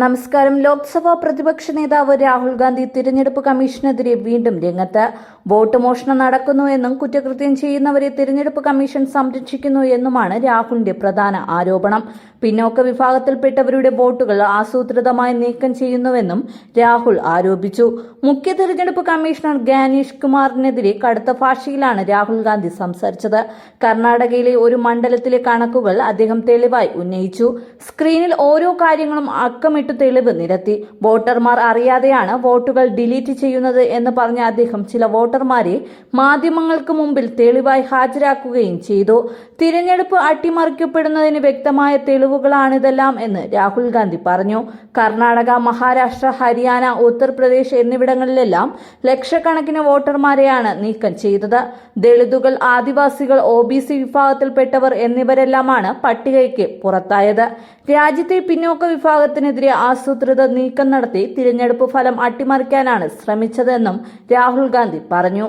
നമസ്കാരം. ലോക്സഭാ പ്രതിപക്ഷ നേതാവ് രാഹുൽ ഗാന്ധി തിരഞ്ഞെടുപ്പ് കമ്മീഷനെതിരെ വീണ്ടും രംഗത്ത്. വോട്ട് മോഷണം നടക്കുന്നു എന്നും കുറ്റകൃത്യം ചെയ്യുന്നവരെ തിരഞ്ഞെടുപ്പ് കമ്മീഷൻ സംരക്ഷിക്കുന്നു എന്നുമാണ് രാഹുലിന്റെ പ്രധാന ആരോപണം. പിന്നോക്ക വിഭാഗത്തിൽപ്പെട്ടവരുടെ വോട്ടുകൾ ആസൂത്രിതമായി നീക്കം ചെയ്യുന്നുവെന്നും രാഹുൽ ആരോപിച്ചു. മുഖ്യ തിരഞ്ഞെടുപ്പ് കമ്മീഷണർ ഗാനീഷ് കുമാറിനെതിരെ കടുത്ത ഭാഷയിലാണ് രാഹുൽ ഗാന്ധി സംസാരിച്ചത്. കർണാടകയിലെ ഒരു മണ്ഡലത്തിലെ കണക്കുകൾ അദ്ദേഹം തെളിവായി ഉന്നയിച്ചു. സ്ക്രീനിൽ ഓരോ കാര്യങ്ങളും അക്കമിട്ട് തെളിവ് നിരത്തി. വോട്ടർമാർ അറിയാതെയാണ് വോട്ടുകൾ ഡിലീറ്റ് ചെയ്യുന്നത് എന്ന് പറഞ്ഞ അദ്ദേഹം ചില വോട്ടർമാരെ മാധ്യമങ്ങൾക്ക് മുമ്പിൽ തെളിവായി ഹാജരാക്കുകയും ചെയ്തു. തിരഞ്ഞെടുപ്പ് അട്ടിമറിക്കപ്പെടുന്നതിന് വ്യക്തമായ തെളിവുകളാണിതെല്ലാം എന്ന് രാഹുൽ ഗാന്ധി പറഞ്ഞു. കർണാടക മഹാരാഷ്ട്ര ഹരിയാന ഉത്തർപ്രദേശ് എന്നിവിടങ്ങളിലെല്ലാം ലക്ഷക്കണക്കിന് വോട്ടർമാരെയാണ് നീക്കം ചെയ്തത്. ദളിതുകൾ ആദിവാസികൾ ഒ ബി സി വിഭാഗത്തിൽപ്പെട്ടവർ എന്നിവരെല്ലാമാണ് പട്ടികയ്ക്ക് പുറത്തായത്. രാജ്യത്തെ പിന്നോക്ക വിഭാഗത്തിനെതിരെ ആസൂത്രിത നീക്കം നടത്തി തിരഞ്ഞെടുപ്പ് ഫലം അട്ടിമറിക്കാനാണ് ശ്രമിച്ചതെന്നും രാഹുൽ ഗാന്ധി പറഞ്ഞു.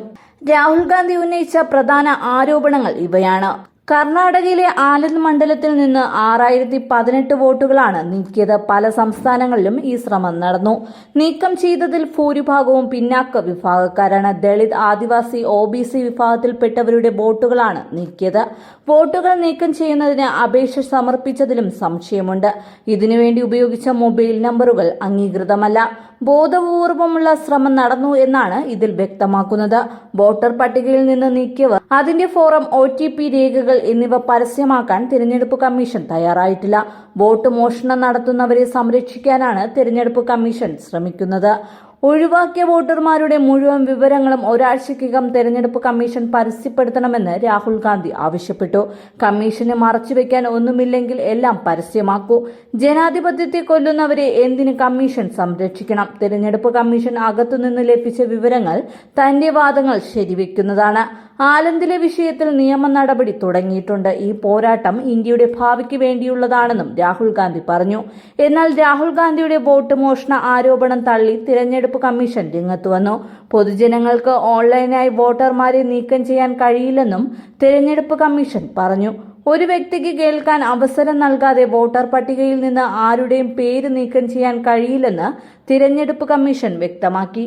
രാഹുൽ ഗാന്ധി ഉന്നയിച്ച പ്രധാന ആരോപണങ്ങൾ ഇവയാണ്. കർണാടകയിലെ ആലന്ദ് മണ്ഡലത്തിൽ നിന്ന് ആറായിരത്തി പതിനെട്ട് വോട്ടുകളാണ് നീക്കിയത്. പല സംസ്ഥാനങ്ങളിലും ഈ ശ്രമം നടന്നു. നീക്കം ചെയ്തതിൽ ഭൂരിഭാഗവും പിന്നാക്ക വിഭാഗക്കാരാണ്. Dalit Adivasi O B C വിഭാഗത്തിൽപ്പെട്ടവരുടെ വോട്ടുകളാണ് നീക്കിയത്. വോട്ടുകൾ നീക്കം ചെയ്യുന്നതിന് അപേക്ഷ സമർപ്പിച്ചതിലും സംശയമുണ്ട്. ഇതിനുവേണ്ടി ഉപയോഗിച്ച മൊബൈൽ നമ്പറുകൾ അംഗീകൃതമല്ല. ബോധപൂർവമുള്ള ശ്രമം നടന്നു എന്നാണ് ഇതിൽ വ്യക്തമാക്കുന്നത്. വോട്ടർ പട്ടികയിൽ നിന്ന് നീക്കിയവർ അതിന്റെ ഫോറം ഒ രേഖകൾ എന്നിവ പരസ്യമാക്കാൻ തിരഞ്ഞെടുപ്പ് കമ്മീഷൻ തയ്യാറായിട്ടില്ല. വോട്ട് മോഷണം നടത്തുന്നവരെ സംരക്ഷിക്കാനാണ് തിരഞ്ഞെടുപ്പ് കമ്മീഷൻ ശ്രമിക്കുന്നത്. ഒഴിവാക്കിയ വോട്ടർമാരുടെ മുഴുവൻ വിവരങ്ങളും ഒരാഴ്ചയ്ക്കകം തെരഞ്ഞെടുപ്പ് കമ്മീഷൻ പരസ്യപ്പെടുത്തണമെന്ന് രാഹുൽ ഗാന്ധി ആവശ്യപ്പെട്ടു. കമ്മീഷന് മറച്ചുവെക്കാൻ ഒന്നുമില്ലെങ്കിൽ എല്ലാം പരസ്യമാക്കൂ. ജനാധിപത്യത്തെ കൊല്ലുന്നവരെ എന്തിന് കമ്മീഷൻ സംരക്ഷിക്കണം? തെരഞ്ഞെടുപ്പ് കമ്മീഷൻ അകത്തുനിന്ന് ലഭിച്ച വിവരങ്ങൾ തന്റെ വാദങ്ങൾ ശരിവെക്കുന്നതാണ്. ആലന്ദിലെ വിഷയത്തിൽ നിയമ നടപടി തുടങ്ങിയിട്ടുണ്ട്. ഈ പോരാട്ടം ഇന്ത്യയുടെ ഭാവിക്ക് വേണ്ടിയുള്ളതാണെന്നും രാഹുൽ ഗാന്ധി പറഞ്ഞു. എന്നാൽ രാഹുൽ ഗാന്ധിയുടെ വോട്ട് മോഷണ ആരോപണം തള്ളി തിരഞ്ഞെടുപ്പ് കമ്മീഷൻ രംഗത്ത് വന്നു. പൊതുജനങ്ങൾക്ക് ഓൺലൈനായി വോട്ടർമാരെ നീക്കം ചെയ്യാൻ കഴിയില്ലെന്നും തിരഞ്ഞെടുപ്പ് കമ്മീഷൻ പറഞ്ഞു. ഒരു വ്യക്തിക്ക് കേൾക്കാൻ അവസരം നൽകാതെ വോട്ടർ പട്ടികയിൽ നിന്ന് ആരുടെയും പേര് നീക്കം ചെയ്യാൻ കഴിയില്ലെന്ന് തിരഞ്ഞെടുപ്പ് കമ്മീഷൻ വ്യക്തമാക്കി.